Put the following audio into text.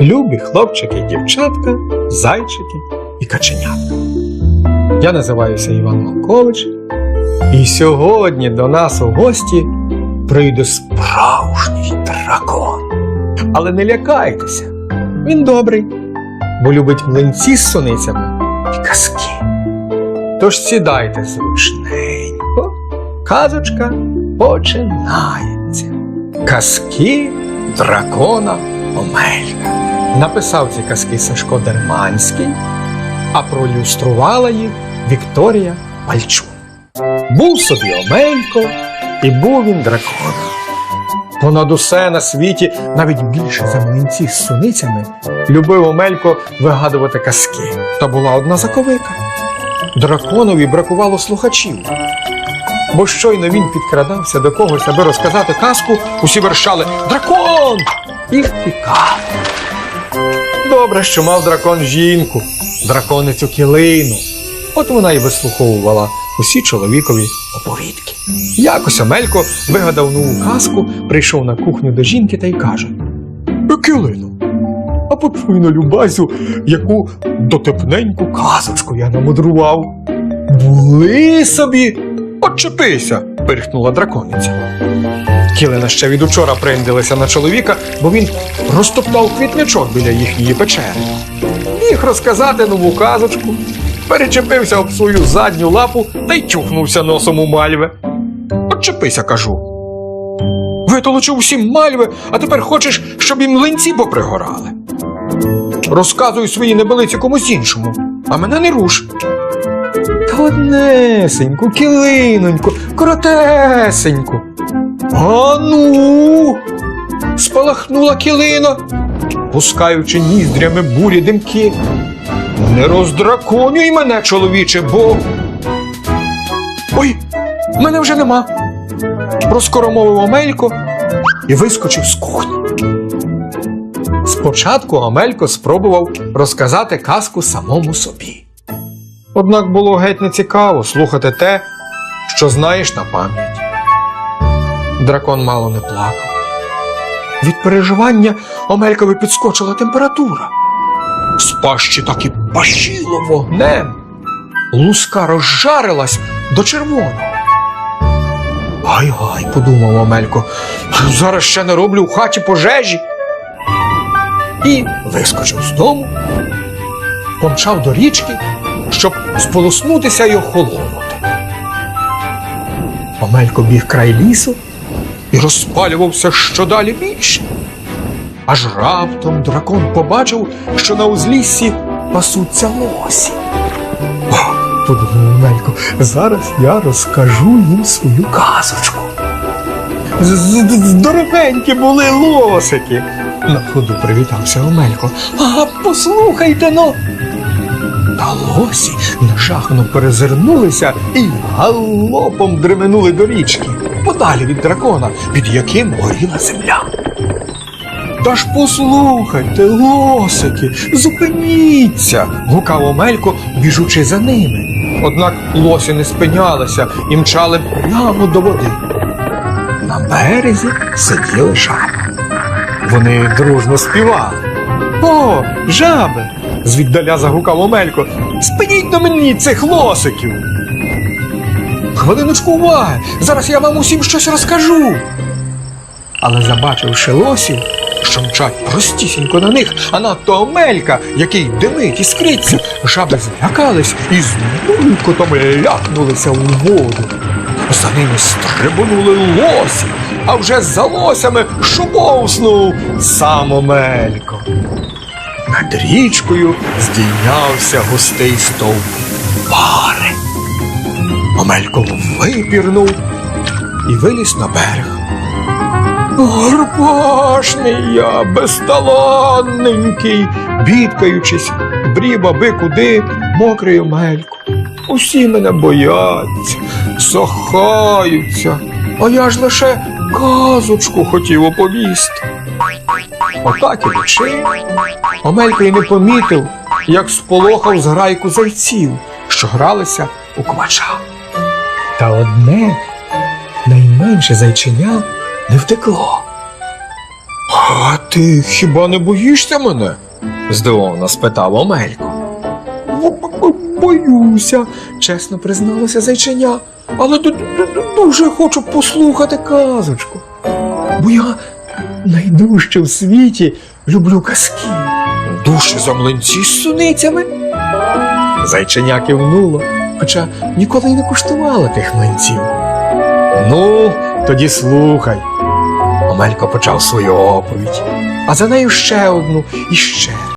Любі хлопчики і дівчатка, зайчики і каченятка. Я називаюся Іван Малкович, і сьогодні до нас у гості прийде справжній дракон. Але не лякайтеся, він добрий, бо любить млинці з суницями і казки. Тож сідайте зручненько, казочка починається. Казки дракона Омелька. Написав ці казки Сашко Дерманський, а проілюструвала їх Вікторія Пальчун. Був собі Омелько, і був він драконом. Понад усе на світі, навіть більше за млинці з суницями, любив Омелько вигадувати казки. Та була одна заковика. Драконові бракувало слухачів. Бо щойно він підкрадався до когось, аби розказати казку, усі вершали Дракон! І втікали. Добре, що мав дракон жінку, драконицю кілину. От вона й вислуховувала усі чоловікові оповідки. Якось Омелько вигадав нову казку, прийшов на кухню до жінки та й каже: «Е, Килину, а почуй на любасю, яку дотепненьку казочку я намудрував. Були собі. Отчепися, пирхнула дракониця. Кілина ще від учора приндилися на чоловіка, бо він розтоптав квітничок біля їхньої печери. Міг розказати нову казочку, перечепився об свою задню лапу та й чухнувся носом у мальве. Отчепися, кажу. Витолочив усім мальви, а тепер хочеш, щоб і млинці попригорали. Розказуй свої небелиці комусь іншому, а мене не руш. Однесеньку, килиноньку, коротесеньку. А ну. Спалахнула килина, пускаючи ніздрями бурі димки. Не роздраконюй мене, чоловіче, бо. Ой, мене вже нема. Розкоромовив Омелько і вискочив з кухні. Спочатку Омелько спробував розказати казку самому собі. Однак було геть не цікаво слухати те, що знаєш на пам'ять. Дракон мало не плакав. Від переживання Омелькові підскочила температура. З пащі так і пащило вогнем. Луска розжарилась до червоного. Гай-гай, подумав Омелько, зараз ще не роблю в хаті пожежі. І вискочив з дому, помчав до річки, щоб сполоснутися й охолонути. Омелько біг край лісу і розпалювався щодалі більше. Аж раптом дракон побачив, що на узліссі пасуться лосі. Подумав Омелько, зараз я розкажу їм свою казочку. Здоровенькі були лосики. На ходу привітався Омелько. А послухайте но. Та лосі нажахано перезирнулися і галопом дременули до річки, подалі від дракона, під яким горіла земля. Та ж послухайте, лосики, зупиніться, гукав Омелько, біжучи за ними. Однак лосі не спинялися і мчали прямо до води. На березі сиділи жаби. Вони дружно співали. О, жаби! звіддаля загукав Омелько. Спиніть до мені цих лосиків. Хвилиночку уваги! Зараз я вам усім щось розкажу. Але забачивши лосів, що мчать простісінько на них, а надто Омелька, який димить і скриться, жаби злякались і з булькотом ляпнулися у воду. За ними стрибонули лосі, а вже за лосями шубовснув сам Омелько. Над річкою здійнявся густий стовп пари. Омелько випірнув і виліз на берег. Горбашний я, безталанненький, бідкаючись, брів аби куди, мокрий Омелько. Усі мене бояться, сохаються, а я ж лише казочку хотів оповісти. Отак і лечив. Омелько й не помітив, як сполохав зграйку зайців, що гралися у квача. Та одне найменше зайченя не втекло. А ти хіба не боїшся мене? здивовано спитав Омелько. Боюся, чесно призналося зайченя, але ду- ду- ду- дуже хочу послухати казочку. Бо я найдужче в світі люблю казки. Душі за млинці з суницями. Зайченя кивнуло, хоча ніколи й не куштувала тих млинців. Ну, тоді слухай. Омелько почав свою оповідь, а за нею ще одну і ще.